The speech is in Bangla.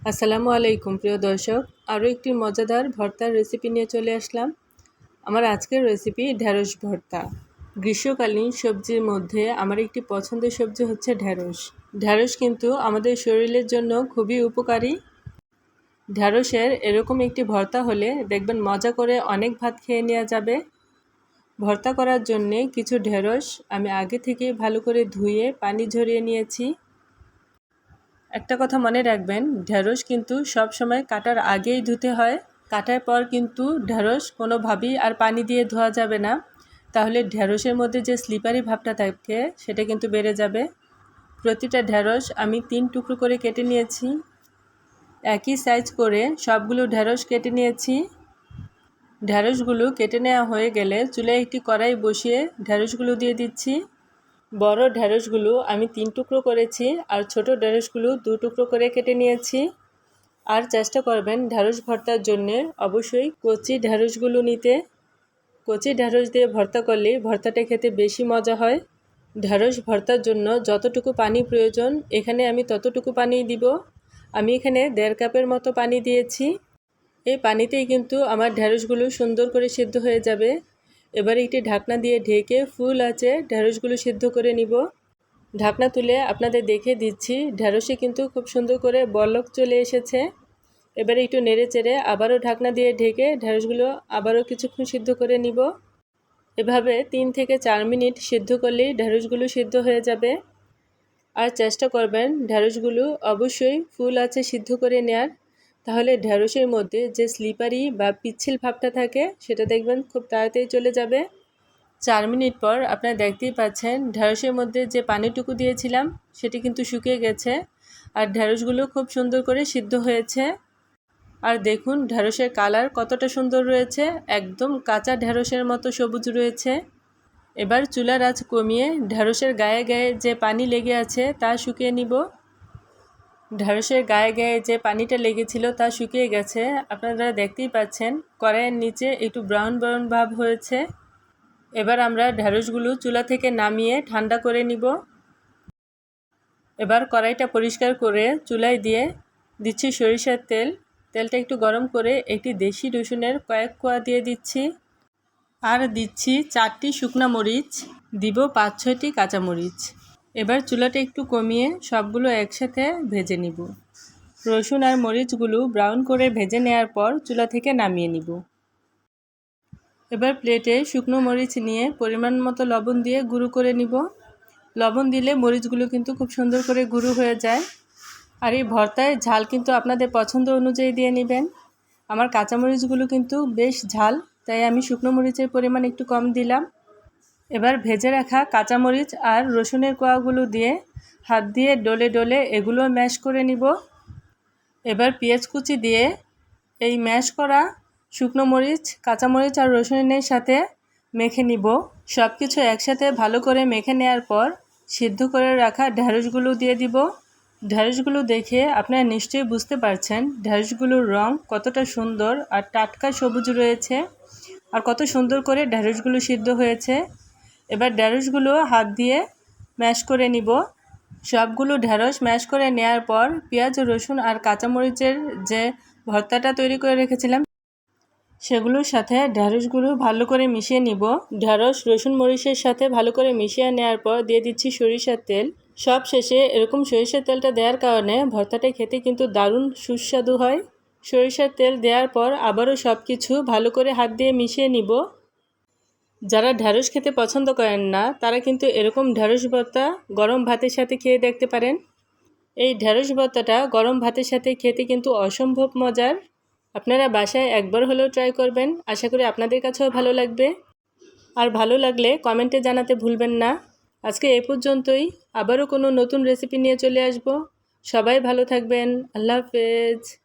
আসসালামু আলাইকুম, প্রিয় দর্শক। আরও একটি মজাদার ভর্তার রেসিপি নিয়ে চলে আসলাম। আমার আজকের রেসিপি ঢ্যাঁড়স ভর্তা। গ্রীষ্মকালীন সবজির মধ্যে আমার একটি পছন্দের সবজি হচ্ছে ঢ্যাঁড়স ঢ্যাঁড়স কিন্তু আমাদের শরীরের জন্য খুবই উপকারী। ঢ্যাঁড়সের এরকম একটি ভর্তা হলে দেখবেন মজা করে অনেক ভাত খেয়ে নেওয়া যাবে। ভর্তা করার জন্যে কিছু ঢ্যাঁড়স আমি আগে থেকে ভালো করে ধুয়ে পানি ঝরিয়ে নিয়েছি। একটা কথা মনে রাখবেন, ঢেঁড়স কিন্তু সব সময় কাটার আগেই ধুতে হয়। কাটার পর কিন্তু ঢেঁড়স কোনোভাবেই আর পানি দিয়ে ধোয়া যাবে না। তাহলে ঢেঁড়সের মধ্যে যে স্লিপারি ভাবটা থাকে, সেটা কিন্তু বেড়ে যাবে। প্রতিটা ঢেঁড়স আমি তিন টুকরো করে কেটে নিয়েছি। একই সাইজ করে সবগুলো ঢেঁড়স কেটে নিয়েছি। ঢেঁড়সগুলো কেটে নেওয়া হয়ে গেলে চুলে একটি কড়াই বসিয়ে ঢেঁড়সগুলো দিয়ে দিচ্ছি। বড় ঢেঁড়সগুলো আমি তিন টুকরো করেছি আর ছোট ঢেঁড়সগুলো দু টুকরো করে কেটে নিয়েছি। আর চেষ্টা করবেন ঢেঁড়স ভর্তার জন্যে অবশ্যই কচি ঢেঁড়সগুলো নিতে। কচি ঢেঁড়স দিয়ে ভর্তা করলে ভর্তাটা খেতে বেশি মজা হয়। ঢেঁড়স ভর্তার জন্য যতটুকু পানি প্রয়োজন, এখানে আমি ততটুকু পানি দিব। আমি এখানে দেড় কাপের মতো পানি দিয়েছি। এই পানিতেই কিন্তু আমার ঢেঁড়সগুলো সুন্দর করে সিদ্ধ হয়ে যাবে। এবার একটি ঢাকনা দিয়ে ঢেকে ফুল আছে ঢেঁড়সগুলো সিদ্ধ করে নিব। ঢাকনা তুলে আপনাদের দেখে দিচ্ছি ঢেঁড়সে কিন্তু খুব সুন্দর করে বলক চলে এসেছে। এবারে একটু নেড়ে চেড়ে আবারও ঢাকনা দিয়ে ঢেকে ঢেঁড়সগুলো আবারও কিছুক্ষণ সিদ্ধ করে নিব। এভাবে তিন থেকে চার মিনিট সিদ্ধ করলেই ঢেঁড়সগুলো সিদ্ধ হয়ে যাবে। আর চেষ্টা করবেন ঢেঁড়সগুলো অবশ্যই ফুল আছে সিদ্ধ করে নেয়ার। তাহলে ঢেঁড়সের মধ্যে যে স্লিপারি বা পিচ্ছিল ভাবটা থাকে, সেটা দেখবেন খুব তাড়াতাড়ি চলে যাবে। চার মিনিট পর আপনারা দেখতেই পাচ্ছেন ঢেঁড়সের মধ্যে যে পানিটুকু দিয়েছিলাম, সেটি কিন্তু শুকিয়ে গেছে। আর ঢেঁড়সগুলো খুব সুন্দর করে সিদ্ধ হয়েছে। আর দেখুন ঢেঁড়সের কালার কতটা সুন্দর রয়েছে, একদম কাঁচা ঢেঁড়সের মতো সবুজ রয়েছে। এবার চুলার আঁচ কমিয়ে ঢেঁড়সের গায়ে গায়ে যে পানি লেগে আছে, তা শুকিয়ে নিব। ঢেঁড়সের গায়ে গায়ে যে পানিটা লেগেছিল তা শুকিয়ে গেছে। আপনারা দেখতেই পাচ্ছেন, কড়াইয়ের নিচে একটু ব্রাউন ব্রাউন ভাব হয়েছে। এবার আমরা ঢেঁড়সগুলো চুলা থেকে নামিয়ে ঠান্ডা করে নিব। এবার কড়াইটা পরিষ্কার করে চুলায় দিয়ে দিচ্ছি সরিষার তেল। তেলটা একটু গরম করে একটি দেশি রসুনের কয়েক কোয়া দিয়ে দিচ্ছি। আর দিচ্ছি চারটি শুকনা মরিচ, দিব পাঁচ ছয়টি কাঁচামরিচ। এবার চুলাটা একটু কমিয়ে সবগুলো একসাথে ভেজে নিব। রসুন আর মরিচগুলো ব্রাউন করে ভেজে নেওয়ার পর চুলা থেকে নামিয়ে নিব। এবার প্লেটে শুকনো মরিচ নিয়ে পরিমাণ মতো লবণ দিয়ে গুঁড়ো করে নিব। লবণ দিলে মরিচগুলো কিন্তু খুব সুন্দর করে গুঁড়ো হয়ে যায়। আর এই ভর্তায় ঝাল কিন্তু আপনাদের পছন্দ অনুযায়ী দিয়ে নেবেন। আমার কাঁচামরিচগুলো কিন্তু বেশ ঝাল, তাই আমি শুকনো মরিচের পরিমাণ একটু কম দিলাম। এবার ভেজে রাখা কাঁচামরিচ আর রসুনের কোয়াগুলো দিয়ে হাত দিয়ে ডলে ডলে এগুলো ম্যাশ করে নিব। এবার পেঁয়াজ কুচি দিয়ে এই ম্যাশ করা শুকনো মরিচ, কাঁচামরিচ আর রসুনের সাথে মেখে নিব। সব কিছু একসাথে ভালো করে মেখে নেওয়ার পর সিদ্ধ করে রাখা ঢ্যাঁড়সগুলো দিয়ে দিব। ঢ্যাঁড়সগুলো দেখে আপনারা নিশ্চয়ই বুঝতে পারছেন ঢ্যাঁড়সগুলোর রং কতটা সুন্দর আর টাটকা সবুজ রয়েছে আর কত সুন্দর করে ঢ্যাঁড়সগুলো সিদ্ধ হয়েছে। এবার ঢ্যাঁড়সগুলো হাত দিয়ে ম্যাশ করে নিব। সবগুলো ঢ্যাঁড়স ম্যাশ করে নেওয়ার পর পেঁয়াজ, রসুন আর কাঁচামরিচের যে ভর্তাটা তৈরি করে রেখেছিলাম, সেগুলোর সাথে ঢ্যাঁড়সগুলো ভালো করে মিশিয়ে নিব। ঢ্যাঁড়স রসুন, মরিচের সাথে ভালো করে মিশিয়ে নেওয়ার পর দিয়ে দিচ্ছি সরিষার তেল। সব শেষে এরকম সরিষার তেলটা দেওয়ার কারণে ভর্তাটা খেতে কিন্তু দারুণ সুস্বাদু হয়। সরিষার তেল দেওয়ার পর আবারও সব কিছু ভালো করে হাত দিয়ে মিশিয়ে নিব। যারা ঢ্যাঁড়স খেতে পছন্দ করেন না, তারা কিন্তু এরকম ঢ্যাঁড়স ভর্তা গরম ভাতের সাথে খেয়ে দেখতে পারেন। এই ঢ্যাঁড়স ভর্তাটা গরম ভাতের সাথে খেতে কিন্তু অসম্ভব মজার। আপনারা বাসায় একবার হলেও ট্রাই করবেন। আশা করি আপনাদের কাছেও ভালো লাগবে। আর ভালো লাগলে কমেন্টে জানাতে ভুলবেন না। আজকে এ পর্যন্তই। আবারও কোনো নতুন রেসিপি নিয়ে চলে আসব। সবাই ভালো থাকবেন। আল্লাহ হাফেজ।